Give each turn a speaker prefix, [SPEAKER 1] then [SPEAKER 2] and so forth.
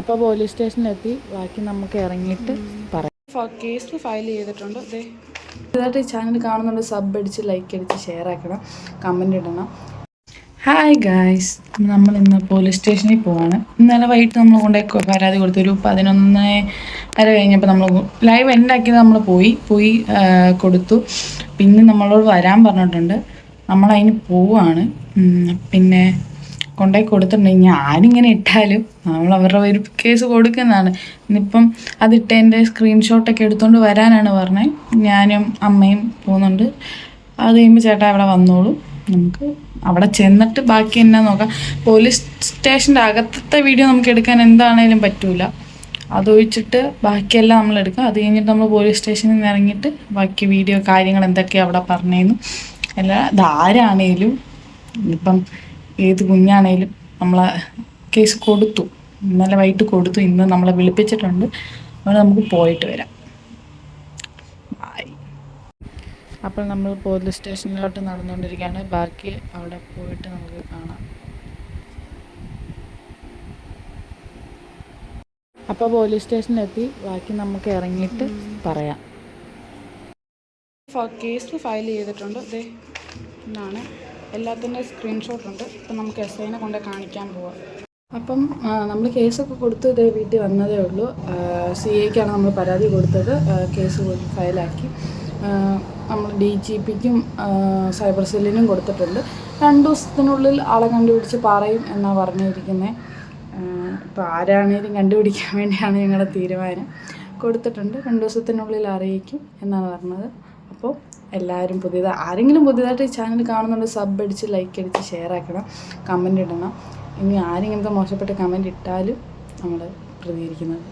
[SPEAKER 1] അപ്പോൾ പോലീസ് സ്റ്റേഷനിലെത്തി. ബാക്കി നമുക്ക് ഇറങ്ങിയിട്ട് പറയാം. കേസ് ഫയൽ ചെയ്തിട്ടുണ്ട്. അതെ ഇതായിട്ട് ഈ ചാനൽ കാണുന്നുണ്ട്. സബ് അടിച്ച് ലൈക്ക് അടിച്ച് ഷെയർ ആക്കണം. കമന്റ് ഇടണം. ഹായ് ഗായ്സ് നമ്മൾ ഇന്ന് പോലീസ് സ്റ്റേഷനിൽ പോവാണ്. ഇന്നലെ വൈകിട്ട് നമ്മൾ കൊണ്ടുപോയി പരാതി കൊടുത്തു. ഒരു പതിനൊന്ന് വരെ കഴിഞ്ഞപ്പോൾ നമ്മൾ ലൈവ് എൻഡാക്കിയത് നമ്മൾ പോയി. പോയി കൊടുത്തു. പിന്നെ നമ്മളോട് വരാൻ പറഞ്ഞിട്ടുണ്ട്. നമ്മളതിന് പോവാണ്. പിന്നെ കൊണ്ടുപോയി കൊടുത്തിട്ടുണ്ടെങ്കിൽ ആരിങ്ങനെ ഇട്ടാലും നമ്മൾ അവരുടെ ഒരു കേസ് കൊടുക്കുന്നതാണ്. ഇന്നിപ്പം അതിട്ടതിന്റെ സ്ക്രീൻഷോട്ടൊക്കെ എടുത്തുകൊണ്ട് വരാനാണ് പറഞ്ഞത് ഞാനും അമ്മയും പോകുന്നുണ്ട് അത് കഴിയുമ്പോൾ ചേട്ടാ അവിടെ വന്നോളൂ. നമുക്ക് അവിടെ ചെന്നിട്ട് ബാക്കി എന്നാ നോക്കാം. പോലീസ് സ്റ്റേഷന്റെ അകത്തത്തെ വീഡിയോ നമുക്ക് എടുക്കാൻ എന്താണേലും പറ്റൂല. അതൊഴിച്ചിട്ട് ബാക്കിയെല്ലാം നമ്മൾ എടുക്കാം. അത് കഴിഞ്ഞിട്ട് നമ്മൾ പോലീസ് സ്റ്റേഷനിൽ നിന്ന് ഇറങ്ങിയിട്ട് ബാക്കി വീഡിയോ കാര്യങ്ങൾ എന്തൊക്കെയാണ് അവിടെ പറഞ്ഞതെന്നും എല്ലാ ഇതാരാണേലും ഇപ്പം ഏത് കുഞ്ഞാണേലും നമ്മളെ കേസ് കൊടുത്തു. ഇന്നലെ വൈകിട്ട് കൊടുത്തു. ഇന്ന് നമ്മളെ വിളിപ്പിച്ചിട്ടുണ്ട്. അതുകൊണ്ട് നമുക്ക് പോയിട്ട് വരാം. അപ്പോൾ നമ്മൾ പോലീസ് സ്റ്റേഷനിലോട്ട് നടന്നുകൊണ്ടിരിക്കുകയാണ്. ബാക്കി അവിടെ പോയിട്ട് നമുക്ക് കാണാം. അപ്പോൾ പോലീസ് സ്റ്റേഷനിലെത്തി. ബാക്കി നമുക്ക് ഇറങ്ങിയിട്ട് പറയാം. കേസ് ഫയൽ ചെയ്തിട്ടുണ്ട്. അതെ എന്നാണ് എല്ലാത്തിന്റെ സ്ക്രീൻഷോട്ട് ഉണ്ട് ഇപ്പം നമുക്ക് എസ് ഐനെ കൊണ്ട് കാണിക്കാൻ പോവാം. അപ്പം നമ്മൾ കേസൊക്കെ കൊടുത്ത് ഇതേ വീട്ടിൽ വന്നതേ ഉള്ളൂ. സി എക്കാണ് നമ്മൾ പരാതി കൊടുത്തത്. കേസ് ഫയലാക്കി. നമ്മൾ ഡി ജി പിക്കും സൈബർ സെല്ലിനും കൊടുത്തിട്ടുണ്ട്. രണ്ട് ദിവസത്തിനുള്ളിൽ ആളെ കണ്ടുപിടിച്ച് പറയും എന്നാണ് പറഞ്ഞിരിക്കുന്നത് ഇപ്പോൾ ആരാണേലും കണ്ടുപിടിക്കാൻ വേണ്ടിയാണ് ഞങ്ങളുടെ തീരുമാനം. കൊടുത്തിട്ടുണ്ട്. രണ്ട് ദിവസത്തിനുള്ളിൽ അറിയിക്കും എന്നാണ് പറഞ്ഞത്. അപ്പോൾ എല്ലാവരും പുതിയത് ആരെങ്കിലും പുതിയതായിട്ട് ഈ ചാനൽ കാണുന്നുണ്ട് സബ് അടിച്ച് ലൈക്ക് അടിച്ച് ഷെയർ ആക്കണം കമന്റ് ഇടണം. ഇനി ആരെങ്കിലും മോശപ്പെട്ട കമന്റ് ഇട്ടാലും നമ്മൾ പ്രതികരിക്കുന്നത്.